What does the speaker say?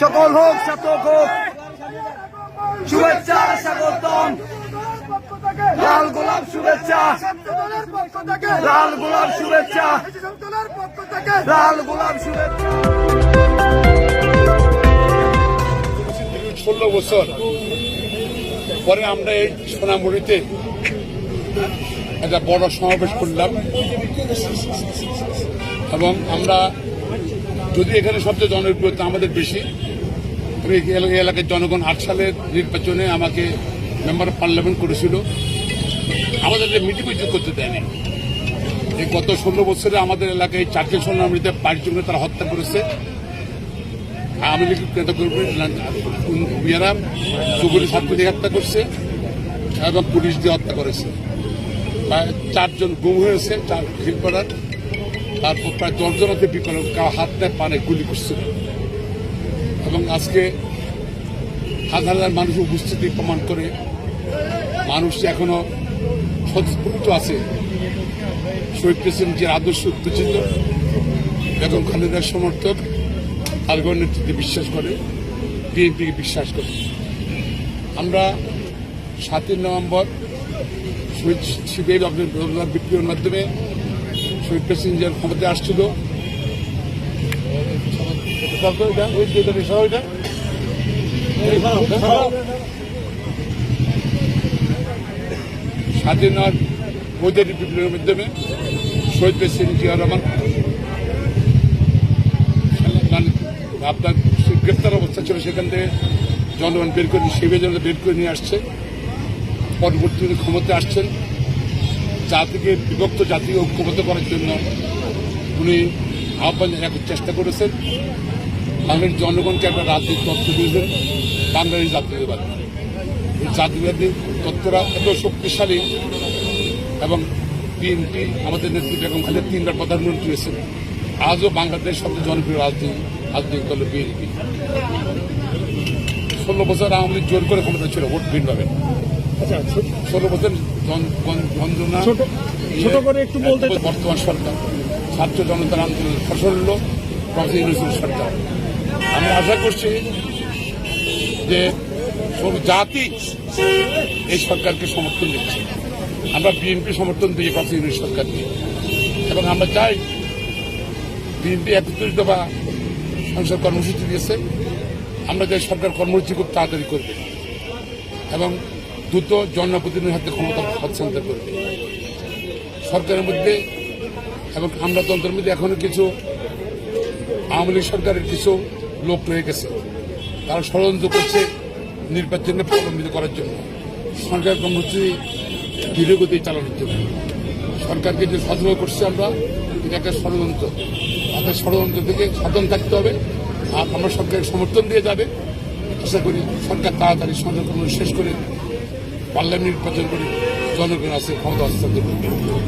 সকল হোক শতক হোক। শুভেচ্ছা, স্বাগতম। লাল গোলাপ শুভেচ্ছা। লাল গোলাপ শুভেচ্ছা। লাল গোলাপ শুভেচ্ছা। ষোলো বছর পরে আমরা এই সোনামুড়িতে একটা বড় সমাবেশ করলাম। এবং আমরা যদি এখানে সবচেয়ে জনপ্রিয়তা আমাদের বেশি এলাকার জনগণ আট সালের নির্বাচনে আমাকে মেম্বার অফ পার্লামেন্ট করেছিল। আমাদের মিটিং মিটিং করতে দেয়নি এই গত ষোলো বছরে আমাদের এলাকায় চারটে সোনামুড়িতে পাঁচজনকে তারা হত্যা করেছে। আওয়ামী লীগ নেতা কর্মী ইয়ারা যুবলী ছাত্রদের হত্যা করছে এবং পুলিশ দিয়ে হত্যা করেছে। চারজন গুম হয়েছে, চার হিলপাড়ার তারপর প্রায় দশজন হতে বিকল কারও হাত নেয় পানে গুলি করছিল। এবং আজকে হাজার হাজার মানুষ উপস্থিতি প্রমাণ করে মানুষ এখনও স্বতঃস্ফূর্ত আছে। শহীদ প্রেসিডেন্ট যে আদর্শ উত্তেজিত। বেগম খালেদার সমর্থক আলগর নেতৃত্বে বিশ্বাস করে বিএনপিকে বিশ্বাস করে। আমরা সাতই নভেম্বর শহীদ শিবির বিপ্লবের মাধ্যমে শহীদ প্রেসিডেন্ট ক্ষমতায় আসছিল। স্বাধীনতার বৈদ্যুতিক বিপ্লবের মাধ্যমে শহীদ প্রেসিডেন্ট জিয়া রহমান মানে আপনার গ্রেপ্তার অবস্থা ছিল সেখান থেকে জনগণ বের করে সেবে জন বের করে নিয়ে আসছে। পরবর্তীতে ক্ষমতা আসছেন। জাতিকে, বিভক্ত জাতিকে ঐক্যবদ্ধ করার জন্য উনি আহ্বান জানানোর চেষ্টা করেছেন। বাংলার জনগণকে একটা রাজনৈতিক তত্ত্ব দিয়েছেন। বাংলাদেশ জাতীয়বাদী। জাতীয়বাদী তত্ত্বরা এত শক্তিশালী এবং বিএনপি, আমাদের নেত্রী বেগম খালেদ তিনবার প্রধানমন্ত্রী হয়েছেন। আজও বাংলাদেশ সবচেয়ে জনপ্রিয় রাজনীতি রাজনৈতিক দল বিএনপি। ষোলো বছর আওয়ামী জোর করে ক্ষমতা ছিল, ভোট ভিন্নভাবে ষোলো বছর যন্ত্রণা ছোট করে একটু বলতে বর্তমান সরকার। ছাত্র জনতার আন্দোলন ফসল হল প্রফেসর সরকার। আমি আশা করছি যে সব জাতি এই সরকারকে সমর্থন দিচ্ছে। আমরা বিএনপি সমর্থন দিই প্রফেসর ইউনুস সরকারকে। এবং আমরা চাই বিএনপি একত্রিত বা সংসদ কর্মসূচি দিয়েছে। আমরা চাই সরকার কর্মসূচি খুব তাড়াতাড়ি করবে। এবং দ্রুত জনপ্রতিনিধির হাতে ক্ষমতা হস্তান্তর করবে সরকারের মধ্যে এবং আমলাতন্ত্রের মধ্যে এখনও কিছু আওয়ামী লীগ সরকারের কিছু লোক রয়ে গেছে। তারা ষড়যন্ত্র করছে নির্বাচনে প্রলম্বিত করার জন্য। সরকার কর্মসূচি ধীরগতি চালানোর জন্য। সরকারকে যে সতর্ক করছে আমরা, এটা একটা ষড়যন্ত্র। তাদের ষড়যন্ত্র থেকে সাবধান থাকতে হবে। আর আমরা সরকারের সমর্থন দিয়ে যাবে। আশা করি সরকার তাড়াতাড়ি সরকার শেষ করে পার্লামেন্ট নির্বাচন করে জনগণ আছে ক্ষমতা হস্তান্তর করবে